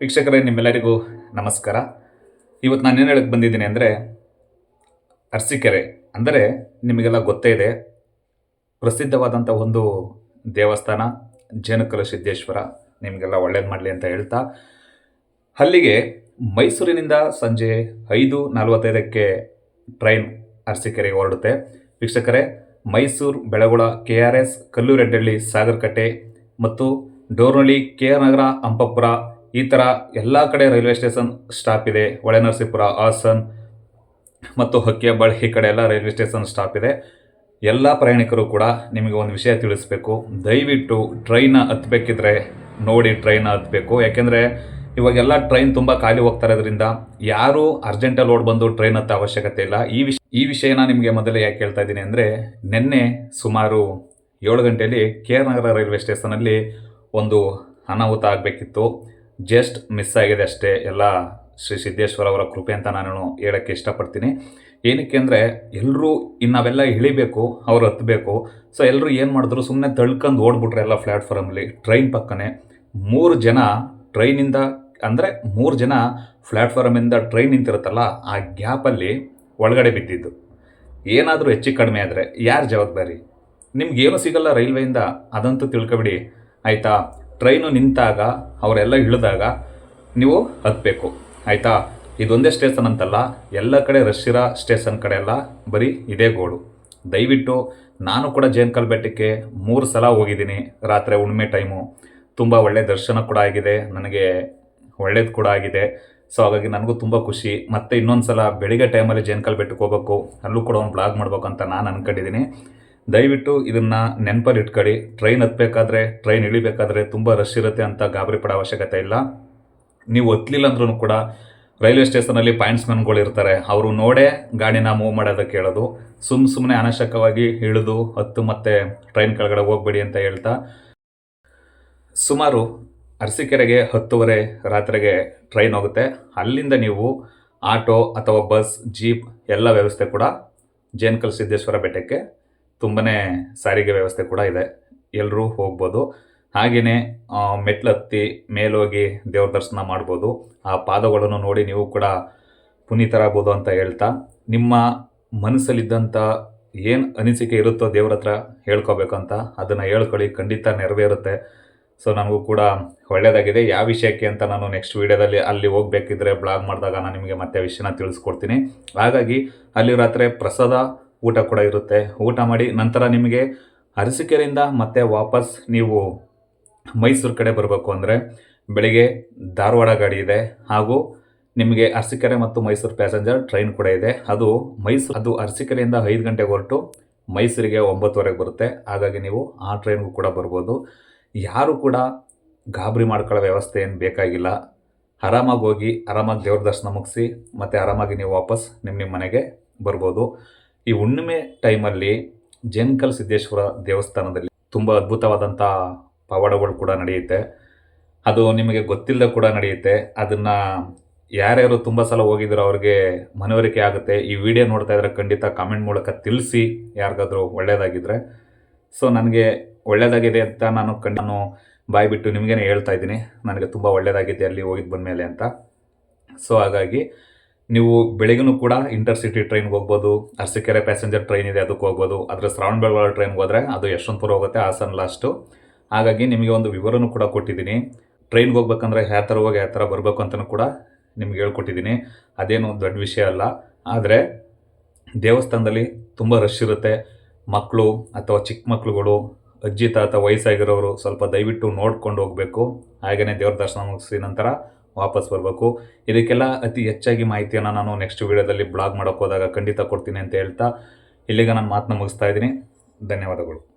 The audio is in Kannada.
ವೀಕ್ಷಕರೇ, ನಿಮ್ಮೆಲ್ಲರಿಗೂ ನಮಸ್ಕಾರ. ಇವತ್ತು ನಾನು ಏನು ಹೇಳಕ್ಕೆ ಬಂದಿದ್ದೀನಿ ಅಂದರೆ, ಅರಸಿಕೆರೆ, ಅಂದರೆ ನಿಮಗೆಲ್ಲ ಗೊತ್ತೇ ಇದೆ ಪ್ರಸಿದ್ಧವಾದಂಥ ಒಂದು ದೇವಸ್ಥಾನ, ಜೇನುಕಲ ಸಿದ್ದೇಶ್ವರ. ನಿಮಗೆಲ್ಲ ಒಳ್ಳೇದು ಮಾಡಲಿ ಅಂತ ಹೇಳ್ತಾ, ಅಲ್ಲಿಗೆ ಮೈಸೂರಿನಿಂದ ಸಂಜೆ ಐದು ನಲವತ್ತೈದಕ್ಕೆ ಟ್ರೈನ್ ಅರಸಿಕೆರೆಗೆ ಹೊರಡುತ್ತೆ. ವೀಕ್ಷಕರೇ, Mysuru Belagola K R S Kallureddahalli Sagarakatte ಮತ್ತು ಡೋರ್ನಳ್ಳಿ ಕೆ ಆರ್ ನಗರ ಅಂಪಪುರ ಈ ಥರ ಎಲ್ಲ ಕಡೆ ರೈಲ್ವೆ ಸ್ಟೇಷನ್ ಸ್ಟಾಪ್ ಇದೆ. ಹೊಳೆನರಸೀಪುರ ಹಾಸನ್ ಮತ್ತು ಹಕ್ಕಿಯಬ್ಬಾಳ್ ಈ ಕಡೆ ಎಲ್ಲ ರೈಲ್ವೆ ಸ್ಟೇಷನ್ ಸ್ಟಾಪ್ ಇದೆ. ಎಲ್ಲ ಪ್ರಯಾಣಿಕರು ಕೂಡ ನಿಮಗೆ ಒಂದು ವಿಷಯ ತಿಳಿಸ್ಬೇಕು. ದಯವಿಟ್ಟು ಟ್ರೈನ ಹತ್ತಬೇಕಿದ್ರೆ ನೋಡಿ ಟ್ರೈನ ಹತ್ತಬೇಕು ಯಾಕೆಂದರೆ ಇವಾಗೆಲ್ಲ ಟ್ರೈನ್ ತುಂಬ ಖಾಲಿ ಹೋಗ್ತಾ ಇರೋದ್ರಿಂದ ಯಾರೂ ಅರ್ಜೆಂಟಲ್ಲಿ ಓಡ್ ಬಂದು ಟ್ರೈನ್ ಹತ್ತ ಅವಶ್ಯಕತೆ ಇಲ್ಲ. ಈ ವಿಷಯ ಈ ವಿಷಯನ ನಿಮಗೆ ಮೊದಲೇ ಯಾಕೆ ಹೇಳ್ತಾ ಇದ್ದೀನಿ ಅಂದರೆ ನಿನ್ನೆ ಸುಮಾರು ಏಳು ಗಂಟೆಯಲ್ಲಿ ಕೆ ಆರ್ ನಗರ ರೈಲ್ವೆ ಸ್ಟೇಷನಲ್ಲಿ ಒಂದು ಅನಾಹುತ ಆಗಬೇಕಿತ್ತು. ಜಸ್ಟ್ ಮಿಸ್ ಆಗಿದೆ ಅಷ್ಟೇ. ಎಲ್ಲ ಶ್ರೀ ಸಿದ್ದೇಶ್ವರ ಅವರ ಕೃಪೆ ಅಂತ ನಾನು ಹೇಳೋಕ್ಕೆ ಇಷ್ಟಪಡ್ತೀನಿ. ಏನಕ್ಕೆ ಅಂದರೆ ಎಲ್ಲರೂ ನಾವೆಲ್ಲ ಇಳಿಬೇಕು, ಅವ್ರು ಹತ್ತಬೇಕು ಸೊ ಎಲ್ಲರೂ ಏನು ಮಾಡಿದ್ರು ಸುಮ್ಮನೆ ತಳ್ಕೊಂಡು ಓಡ್ಬಿಟ್ರೆ ಎಲ್ಲ ಪ್ಲ್ಯಾಟ್ಫಾರ್ಮಲ್ಲಿ ಟ್ರೈನ್ ಪಕ್ಕನೆ. ಮೂರು ಜನ ಟ್ರೈನಿಂದ, ಅಂದರೆ ಮೂರು ಜನ ಪ್ಲ್ಯಾಟ್ಫಾರ್ಮಿಂದ ಟ್ರೈನ್ ನಿಂತಿರುತ್ತಲ್ಲ, ಆ ಗ್ಯಾಪಲ್ಲಿ ಒಳಗಡೆ ಬಿದ್ದಿದ್ದು. ಏನಾದರೂ ಹೆಚ್ಚು ಕಡಿಮೆ ಆದರೆ, ಯಾರು ಜವಾಬ್ದಾರಿ? ನಿಮ್ಗೇನು ಸಿಗಲ್ಲ ರೈಲ್ವೆಯಿಂದ, ಅದಂತೂ ತಿಳ್ಕೊಬಿಡಿ. ಆಯಿತಾ? ಟ್ರೈನು ನಿಂತಾಗ, ಅವರೆಲ್ಲ ಇಳಿದಾಗ ನೀವು ಹತ್ತಬೇಕು ಆಯಿತಾ? ಇದೊಂದೇ ಸ್ಟೇಷನ್ ಅಂತಲ್ಲ, ಎಲ್ಲ ಕಡೆ ರಶ್ ಸ್ಟೇಷನ್ ಕಡೆ ಎಲ್ಲ ಬರೀ ಇದೇ ಗೋಡು. ದಯವಿಟ್ಟು, ನಾನು ಕೂಡ ಜೇನ್ಕಲ್ ಬೆಟ್ಟಕ್ಕೆ ಮೂರು ಸಲ ಹೋಗಿದ್ದೀನಿ, ರಾತ್ರಿ ಹುಣ್ಣಿಮೆ ಟೈಮು. ತುಂಬ ಒಳ್ಳೆ ದರ್ಶನ ಕೂಡ ಆಗಿದೆ, ನನಗೆ ಒಳ್ಳೇದು ಕೂಡ ಆಗಿದೆ. ಸೊ ಹಾಗಾಗಿ ನನಗೂ ತುಂಬ ಖುಷಿ. ಮತ್ತು ಇನ್ನೊಂದು ಸಲ ಬೆಳಿಗ್ಗೆ ಟೈಮಲ್ಲಿ ಜೇನ್ಕಲ್ ಬೆಟ್ಟಕ್ಕೆ ಹೋಗ್ಬೇಕು, ಅಲ್ಲೂ ಕೂಡ ಒಂದು ಬ್ಲಾಗ್ ಮಾಡ್ಬೇಕು ಅಂತ ನಾನು ಅಂದ್ಕೊಂಡಿದ್ದೀನಿ ದಯವಿಟ್ಟು ಇದನ್ನು ನೆನಪಲ್ಲಿ ಇಟ್ಕೊಳ್ಳಿ ಟ್ರೈನ್ ಹತ್ತಬೇಕಾದ್ರೆ ಟ್ರೈನ್ ಇಳಿಬೇಕಾದ್ರೆ ತುಂಬ ರಶ್ ಇರುತ್ತೆ ಅಂತ ಗಾಬರಿ ಪಡೋ ಅವಶ್ಯಕತೆ ಇಲ್ಲ. ನೀವು ಹತ್ತಲಿಲ್ಲ ಅಂದ್ರೂ ಕೂಡ ರೈಲ್ವೆ ಸ್ಟೇಷನಲ್ಲಿ ಪಾಯಿಂಟ್ಸ್ಮನ್ಗಳು ಇರ್ತಾರೆ. ಅವರು ನೋಡೇ ಗಾಡಿನ ಮೂವ್ ಮಾಡೋದಕ್ಕೆ ಹೇಳೋದು ಸುಮ್ ಸುಮ್ಮನೆ ಅನಾಶಕವಾಗಿ ಇಳಿದು ಹತ್ತು ಮತ್ತೆ ಟ್ರೈನ್ ಕೆಳಗಡೆ ಹೋಗ್ಬೇಡಿ ಅಂತ ಹೇಳ್ತಾ. ಸುಮಾರು ಅರಸೀಕೆರೆಗೆ ಹತ್ತುವರೆ ರಾತ್ರಿಗೆ ಟ್ರೈನ್ ಹೋಗುತ್ತೆ. ಅಲ್ಲಿಂದ ನೀವು ಆಟೋ ಅಥವಾ ಬಸ್, ಜೀಪ್ ಎಲ್ಲ ವ್ಯವಸ್ಥೆ ಕೂಡ ಜೇನ್ಕಲ್ ಸಿದ್ದೇಶ್ವರ ಬೆಟ್ಟಕ್ಕೆ ತುಂಬನೇ ಸಾರಿಗೆ ವ್ಯವಸ್ಥೆ ಕೂಡ ಇದೆ. ಎಲ್ಲರೂ ಹೋಗ್ಬೋದು. ಹಾಗೆಯೇ ಮೆಟ್ಲತ್ತಿ ಮೇಲೋಗಿ ದೇವ್ರ ದರ್ಶನ ಮಾಡ್ಬೋದು. ಆ ಪಾದಗಳನ್ನು ನೋಡಿ ನೀವು ಕೂಡ ಪುನೀತರಾಗ್ಬೋದು ಅಂತ ಹೇಳ್ತಾ, ನಿಮ್ಮ ಮನಸ್ಸಲ್ಲಿದ್ದಂಥ ಏನು ಅನಿಸಿಕೆ ಇರುತ್ತೋ ದೇವ್ರ ಹತ್ರ ಹೇಳ್ಕೊಬೇಕಂತ ಅದನ್ನು ಹೇಳ್ಕೊಳ್ಳಿ, ಖಂಡಿತ ನೆರವೇರುತ್ತೆ. ಸೊ ನನಗೂ ಕೂಡ ಒಳ್ಳೆಯದಾಗಿದೆ ಯಾವ ವಿಷಯಕ್ಕೆ ಅಂತ ನಾನು ನೆಕ್ಸ್ಟ್ ವೀಡಿಯೋದಲ್ಲಿ ಅಲ್ಲಿ ಹೋಗಬೇಕಿದ್ರೆ, ಬ್ಲಾಗ್ ಮಾಡಿದಾಗ ನಾನು ನಿಮಗೆ ಮತ್ತೆ ವಿಷಯನ ತಿಳಿಸ್ಕೊಡ್ತೀನಿ. ಹಾಗಾಗಿ, ಅಲ್ಲಿ ರಾತ್ರಿ ಪ್ರಸಾದ ಊಟ ಕೂಡ ಇರುತ್ತೆ. ಊಟ ಮಾಡಿ ನಂತರ ನಿಮಗೆ ಅರಸೀಕೆರೆಯಿಂದ ಮತ್ತೆ ವಾಪಸ್ ನೀವು ಮೈಸೂರು ಕಡೆ ಬರಬೇಕು ಅಂದರೆ ಬೆಳಿಗ್ಗೆ ಧಾರವಾಡ ಗಾಡಿ ಇದೆ. ಹಾಗೂ ನಿಮಗೆ ಅರಸೀಕೆರೆ ಮತ್ತು ಮೈಸೂರು ಪ್ಯಾಸೆಂಜರ್ ಟ್ರೈನ್ ಕೂಡ ಇದೆ. ಅದು ಮೈಸೂರು, ಅದು ಅರಸೀಕೆರೆಯಿಂದ ಐದು ಗಂಟೆಗೆ ಹೊರಟು ಮೈಸೂರಿಗೆ ಒಂಬತ್ತುವರೆಗೆ ಬರುತ್ತೆ. ಹಾಗಾಗಿ ನೀವು ಆ ಟ್ರೈನ್ಗೂ ಕೂಡ ಬರ್ಬೋದು. ಯಾರು ಕೂಡ ಗಾಬರಿ ಮಾಡ್ಕೊಳ್ಳೋ ವ್ಯವಸ್ಥೆ ಏನು ಬೇಕಾಗಿಲ್ಲ. ಆರಾಮಾಗಿ ಹೋಗಿ, ಆರಾಮಾಗಿ ದೇವ್ರ ದರ್ಶನ ಮುಗಿಸಿ ಮತ್ತು ಆರಾಮಾಗಿ ನೀವು ವಾಪಸ್ ನಿಮ್ಮ ನಿಮ್ಮ ಮನೆಗೆ ಬರ್ಬೋದು. ಈ ಹುಣ್ಣಿಮೆ ಟೈಮಲ್ಲಿ ಜೇನ್ಕಲ್ ಸಿದ್ದೇಶ್ವರ ದೇವಸ್ಥಾನದಲ್ಲಿ ತುಂಬ ಅದ್ಭುತವಾದಂಥ ಪವಾಡಗಳು ಕೂಡ ನಡೆಯುತ್ತೆ. ಅದು ನಿಮಗೆ ಗೊತ್ತಿಲ್ಲದೆ ಕೂಡ ನಡೆಯುತ್ತೆ. ಅದನ್ನು ಯಾರ್ಯಾರು ತುಂಬ ಸಲ ಹೋಗಿದ್ರು ಅವ್ರಿಗೆ ಮನವರಿಕೆ ಆಗುತ್ತೆ. ಈ ವಿಡಿಯೋ ನೋಡ್ತಾ ಇದ್ರೆ ಖಂಡಿತ ಕಾಮೆಂಟ್ ಮೂಲಕ ತಿಳಿಸಿ, ಯಾರಿಗಾದರೂ ಒಳ್ಳೆಯದಾಗಿದ್ದರೆ ಸೊ ನನಗೆ ಒಳ್ಳೆಯದಾಗಿದೆ ಅಂತ ನಾನು ಕಂಡು ನಾನು ಬಾಯಿ ಬಿಟ್ಟು ನಿಮಗೇನೆ ಹೇಳ್ತಾ ಇದ್ದೀನಿ. ನನಗೆ ತುಂಬ ಒಳ್ಳೆಯದಾಗಿದೆ ಅಲ್ಲಿ ಹೋಗಿದ್ದು ಬಂದಮೇಲೆ ಅಂತ. ಸೊ ಹಾಗಾಗಿ ನೀವು ಬೆಳಿಗ್ಗೆ ಕೂಡ ಇಂಟರ್ಸಿಟಿ ಟ್ರೈನ್ಗೆ ಹೋಗ್ಬೋದು, ಅರಸೀಕೆರೆ ಪ್ಯಾಸೆಂಜರ್ ಟ್ರೈನ್ ಇದೆ, ಅದಕ್ಕೆ ಹೋಗ್ಬೋದು. ಆದರೆ ಶ್ರಾವಣ ಬೆಳಗೊಳ ಟ್ರೈನ್ಗೆ ಹೋದರೆ ಅದು ಯಶವಂತಪುರ ಹೋಗುತ್ತೆ, ಹಾಸನ ಲಾಸ್ಟು ಹಾಗಾಗಿ ನಿಮಗೆ ಒಂದು ವಿವರನೂ ಕೂಡ ಕೊಟ್ಟಿದ್ದೀನಿ. ಟ್ರೈನ್ಗೆ ಹೋಗ್ಬೇಕಂದ್ರೆ ಯಾವ ಥರ ಹೋಗಿ ಯಾವ ಥರ ಬರಬೇಕು ಅಂತಲೂ ಕೂಡ ನಿಮ್ಗೆ ಹೇಳ್ಕೊಟ್ಟಿದ್ದೀನಿ. ಅದೇನು ದೊಡ್ಡ ವಿಷಯ ಅಲ್ಲ. ಆದರೆ ದೇವಸ್ಥಾನದಲ್ಲಿ ತುಂಬ ರಶ್ ಇರುತ್ತೆ. ಮಕ್ಕಳು ಅಥವಾ ಚಿಕ್ಕ ಮಕ್ಕಳುಗಳು, ಅಜ್ಜಿ, ತಾತ, ವಯಸ್ಸಾಗಿರೋರು ಸ್ವಲ್ಪ ದಯವಿಟ್ಟು ನೋಡ್ಕೊಂಡು ಹೋಗಬೇಕು. ಹಾಗೆಯೇ ದೇವ್ರ ದರ್ಶನ ಮುಗಿಸಿ ನಂತರ ವಾಪಸ್ ಬರಬೇಕು. ಇದಕ್ಕೆಲ್ಲ ಅತಿ ಹೆಚ್ಚಾಗಿ ಮಾಹಿತಿಯನ್ನು ನಾನು ನೆಕ್ಸ್ಟ್ ವೀಡಿಯೋದಲ್ಲಿ ಬ್ಲಾಗ್ ಮಾಡೋಕ್ಕೋದಾಗ ಖಂಡಿತ ಕೊಡ್ತೀನಿ ಅಂತ ಹೇಳ್ತಾ ಇಲ್ಲಿಗೆ ನಾನು ಮಾತನ್ನ ಮುಗಿಸ್ತಾ ಇದ್ದೀನಿ. ಧನ್ಯವಾದಗಳು.